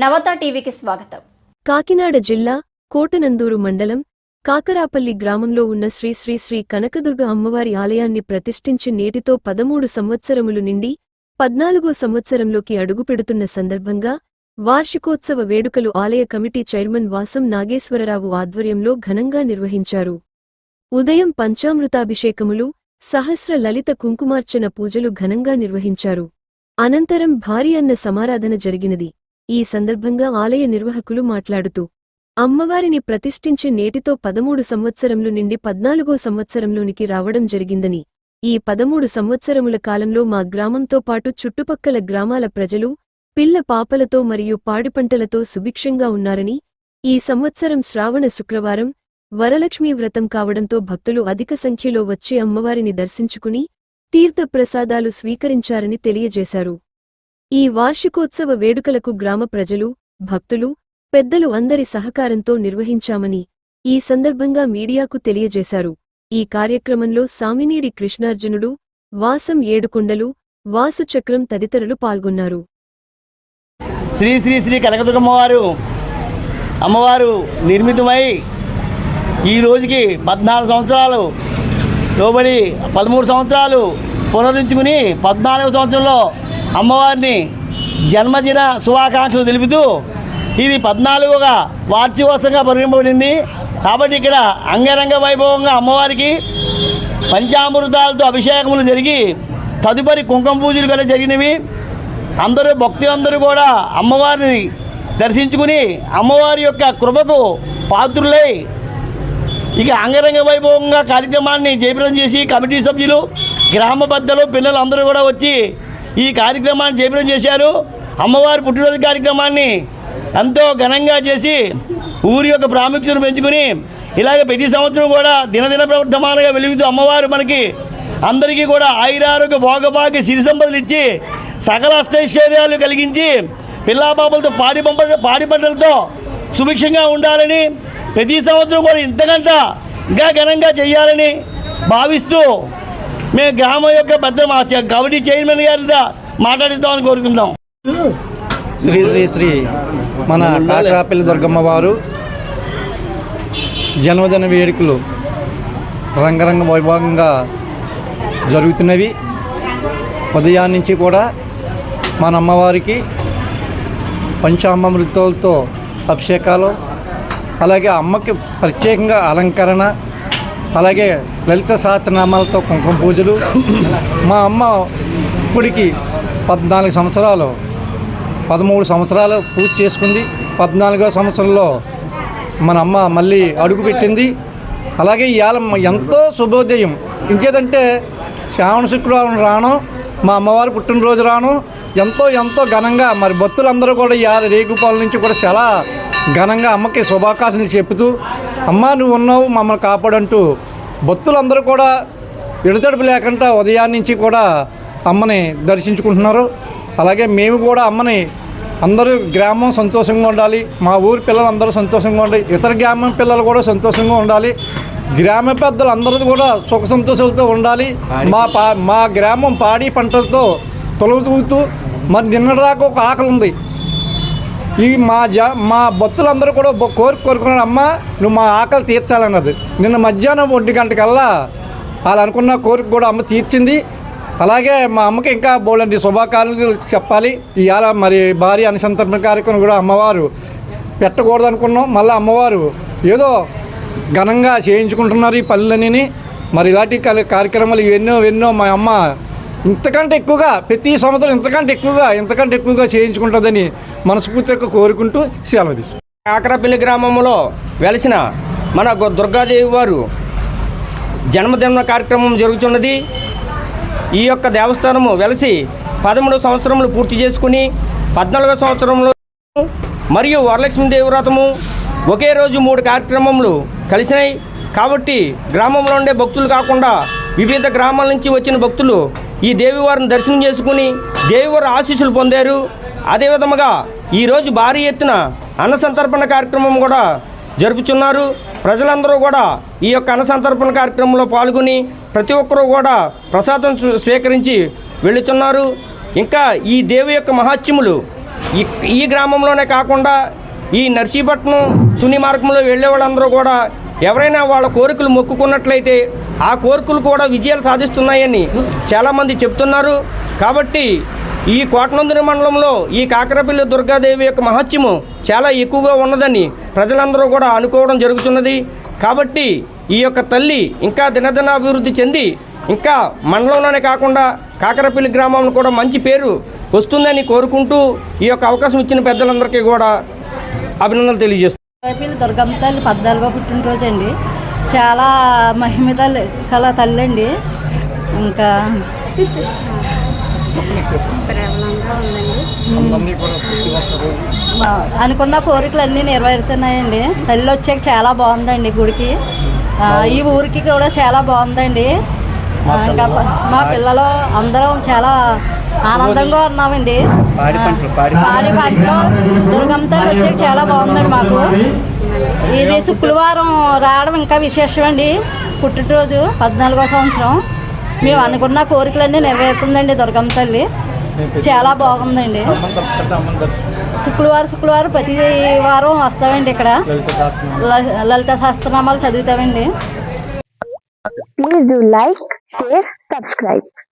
నవత టీవీకి స్వాగతం. కాకినాడ జిల్లా కోటనందూరు మండలం కాకరాపల్లి గ్రామంలో ఉన్న శ్రీ శ్రీ శ్రీ కనకదుర్గ అమ్మవారి ఆలయాన్ని ప్రతిష్ఠించి నేటితో పదమూడు సంవత్సరములు నిండి పద్నాలుగో సంవత్సరంలోకి అడుగుపెడుతున్న సందర్భంగా వార్షికోత్సవ వేడుకలు ఆలయ కమిటీ చైర్మన్ వాసం నాగేశ్వరరావు ఆధ్వర్యంలో ఘనంగా నిర్వహించారు. ఉదయం పంచామృతాభిషేకములు సహస్ర లలిత కుంకుమార్చన పూజలు ఘనంగా నిర్వహించారు. అనంతరం భారీ అన్న సమారాధన జరిగినది. ఈ సందర్భంగా ఆలయ నిర్వాహకులు మాట్లాడుతూ అమ్మవారిని ప్రతిష్ఠించి నేటితో పదమూడు సంవత్సరంలు నిండి పద్నాలుగో సంవత్సరంలోనికి రావడం జరిగిందని ఈ పదమూడు సంవత్సరముల కాలంలో మా గ్రామంతో పాటు చుట్టుపక్కల గ్రామాల ప్రజలు పిల్ల పాపలతో మరియు పాడిపంటలతో సుభిక్షంగా ఉన్నారని ఈ సంవత్సరం శ్రావణ శుక్రవారం వరలక్ష్మీ వ్రతం కావడంతో భక్తులు అధిక సంఖ్యలో వచ్చి అమ్మవారిని దర్శించుకుని తీర్థప్రసాదాలు స్వీకరించారని తెలియజేశారు. ఈ వార్షికోత్సవ వేడుకలకు గ్రామ ప్రజలు భక్తులు పెద్దలు అందరి సహకారంతో నిర్వహించామని ఈ సందర్భంగా మీడియాకు తెలియజేశారు. ఈ కార్యక్రమంలో సామినీడి కృష్ణార్జునుడు వాసం ఏడుకొండలు వాసుచక్రం తదితరులు పాల్గొన్నారు. శ్రీ శ్రీ శ్రీ కనకదుర్గమ్మవారు అమ్మవారు నిర్మితమై ఈ రోజుకి పద్నాలుగు సంవత్సరాలు లోబడి పదమూడు సంవత్సరాలు పునరుంచుకుని పద్నాలుగు సంవత్సరంలో అమ్మవారిని జన్మదిన శుభాకాంక్షలు తెలుపుతూ ఇది పద్నాలుగుగా వార్షికోత్సవంగా పరిగణింపబడింది. కాబట్టి ఇక్కడ అంగరంగ వైభవంగా అమ్మవారికి పంచామృతాలతో అభిషేకములు జరిగి తదుపరి కుంకుమ పూజలు కూడా జరిగినవి. అందరూ భక్తి అందరూ కూడా అమ్మవారిని దర్శించుకుని అమ్మవారి యొక్క కృపకు పాత్రులై ఇక అంగరంగ వైభవంగా కార్యక్రమాన్ని జయప్రదం చేసి కమిటీ సభ్యులు గ్రామ పెద్దలు పిల్లలు అందరూ కూడా వచ్చి ఈ కార్యక్రమాన్ని జయప్రదం చేశారు. అమ్మవారి పుట్టినరోజు కార్యక్రమాన్ని ఎంతో ఘనంగా చేసి ఊరి యొక్క ప్రాముఖ్యతను పెంచుకుని ఇలాగే ప్రతి సంవత్సరం కూడా దినదిన ప్రవర్ధమానంగా వెలుగుతూ అమ్మవారు మనకి అందరికీ కూడా ఆయురారోగ్య భోగభాగ్య సిరి సంపదలు ఇచ్చి సకల అష్టైశ్వర్యాలు కలిగించి పిల్లాబాబులతో పాడి పంప పాడి పంటలతో సుభిక్షంగా ఉండాలని ప్రతి సంవత్సరం కూడా ఇంతకంట ఇంకా ఘనంగా చేయాలని భావిస్తూ మేము గ్రామం యొక్క పెద్ద మా కమిటీ చైర్మన్ గారితో మాట్లాడిద్దామని కోరుకుంటాం శ్రీ శ్రీ శ్రీ మన కాకరాపల్లి దుర్గమ్మ వారు జన్మదిన వేడుకలు రంగరంగ వైభవంగా జరుగుతున్నవి. ఉదయాన్నించి నుంచి కూడా మన అమ్మవారికి పంచామృతాలతో అభిషేకాలు అలాగే అమ్మకి ప్రత్యేకంగా అలంకరణ అలాగే లలిత సహస్రనామాలతో కుంకుమ పూజలు. మా అమ్మ ఇప్పటికి పద్నాలుగు సంవత్సరాలు పదమూడు సంవత్సరాలు పూజ చేసుకుంది. పద్నాలుగో సంవత్సరంలో మన అమ్మ మళ్ళీ అడుగు పెట్టింది. అలాగే ఇవాళ ఎంతో శుభోదయం. ఇంకేదంటే శ్రావణ శుక్రవారం రాను మా అమ్మవారి పుట్టినరోజు రాను. ఎంతో ఎంతో ఘనంగా మరి భక్తులందరూ కూడా ఇవాళ రేగుపాల నుంచి కూడా చాలా ఘనంగా అమ్మకి శుభాకాంక్షలు చెబుతూ అమ్మ నువ్వు ఉన్నావు మమ్మల్ని కాపాడంటూ భక్తులందరూ కూడా ఇడతడుపు లేకుండా ఉదయాన్నించి నుంచి కూడా అమ్మని దర్శించుకుంటున్నారు. అలాగే మేము కూడా అమ్మని అందరూ గ్రామం సంతోషంగా ఉండాలి మా ఊరి పిల్లలు అందరూ సంతోషంగా ఉండాలి ఇతర గ్రామం పిల్లలు కూడా సంతోషంగా ఉండాలి గ్రామ పెద్దలు అందరూ కూడా సుఖ సంతోషాలతో ఉండాలి మా పా మా గ్రామం పాడి పంటలతో తొలగుతూ మరి నిన్న రాక ఒక ఆకలి ఉంది. ఈ మా జ మా భక్తులందరూ కూడా కోరిక కోరుకున్నారు అమ్మ నువ్వు మా ఆకలి తీర్చాలన్నది. నిన్న మధ్యాహ్నం ఒంటి గంటకల్లా వాళ్ళు అనుకున్న కోరిక కూడా అమ్మ తీర్చింది. అలాగే మా అమ్మకి ఇంకా బోలంటి శుభాకాంక్షలు చెప్పాలి. ఇవాళ మరి భారీ అనుసంతరణ కార్యక్రమం కూడా అమ్మవారు పెట్టకూడదు అనుకున్నాం మళ్ళీ అమ్మవారు ఏదో ఘనంగా చేయించుకుంటున్నారు ఈ పనులన్నీ మరి ఇలాంటి కార్యక్రమాలు ఎన్నో ఎన్నో మా అమ్మ ఇంతకంటే ఎక్కువగా ప్రతి సంవత్సరం ఇంతకంటే ఎక్కువగా ఇంతకంటే ఎక్కువగా చేయించుకుంటుందని మనస్ఫూర్తిగా కోరుకుంటూ సెలవు తీసుకుంటాం కాకరపల్లి గ్రామంలో వెలిసిన మన దుర్గాదేవి వారు జన్మదిన కార్యక్రమం జరుగుతున్నది. ఈ యొక్క దేవస్థానము వెలసి పదమూడు సంవత్సరములు పూర్తి చేసుకుని పద్నాలుగో సంవత్సరంలో మరియు వరలక్ష్మి వ్రతము ఒకే రోజు మూడు కార్యక్రమములు కలిసినాయి. కాబట్టి గ్రామంలో ఉండే భక్తులు కాకుండా వివిధ గ్రామాల నుంచి వచ్చిన భక్తులు ఈ దేవివారిని దర్శనం చేసుకుని దేవివారి ఆశీస్సులు పొందారు. అదేవిధముగా ఈరోజు భారీ ఎత్తున అన్న సంతర్పణ కార్యక్రమం కూడా జరుపుచున్నారు. ప్రజలందరూ కూడా ఈ యొక్క అన్న సంతర్పణ కార్యక్రమంలో పాల్గొని ప్రతి ఒక్కరూ కూడా ప్రసాదం స్వీకరించి వెళుతున్నారు ఇంకా ఈ దేవి యొక్క మహాత్యములు ఈ- ఈ గ్రామంలోనే కాకుండా ఈ నర్సీపట్నం తుని మార్గంలో వెళ్ళే వాళ్ళందరూ కూడా ఎవరైనా వాళ్ళ కోరికలు మొక్కుకున్నట్లయితే ఆ కోరికలు కూడా విజయాలు సాధిస్తున్నాయని చాలామంది చెప్తున్నారు. కాబట్టి ఈ కోటనందుని మండలంలో ఈ కాకరపల్లి దుర్గాదేవి యొక్క మహత్యము చాలా ఎక్కువగా ఉన్నదని ప్రజలందరూ కూడా అనుకోవడం జరుగుతున్నది. కాబట్టి ఈ యొక్క తల్లి ఇంకా దినదిన అభివృద్ధి చెంది ఇంకా మండలంలోనే కాకుండా కాకరపల్లి గ్రామం కూడా మంచి పేరు వస్తుందని కోరుకుంటూ ఈ యొక్క అవకాశం ఇచ్చిన పెద్దలందరికీ కూడా అభినందనలు తెలియజేస్తున్నాను రేపల్లి దుర్గమ్మ తల్లి పద్నాలుగో పుట్టినరోజు అండి చాలా మహిమ తల్లి కల తల్లి అండి ఇంకా అనుకున్న కోరికలు అన్నీ నెరవేరుతున్నాయండి. తల్లి వచ్చాక చాలా బాగుందండి గుడికి. ఆ, ఈ ఊరికి కూడా చాలా బాగుందండి. ఇంకా మా పిల్లలు అందరం చాలా ఆనందంగా ఉన్నామండి. పాడి పంటలు, పాడి పాడి పంటలు దుర్గమ్మ తల్లి వచ్చాక చాలా బాగుందండి మాకు. ఇది శుక్రవారం రావడం ఇంకా విశేషం అండి పుట్టినరోజు పద్నాలుగో సంవత్సరం. మేము అనుకున్న కోరికలన్నీ నెరవేరుతుందండి దుర్గమ్మ తల్లి. చాలా బాగుందండి. శుక్రవారం శుక్రవారం ప్రతి వారం వస్తామండి ఇక్కడ. ల- లలిత సహస్రనామాలు చదువుతామండి. Please do like, share, subscribe.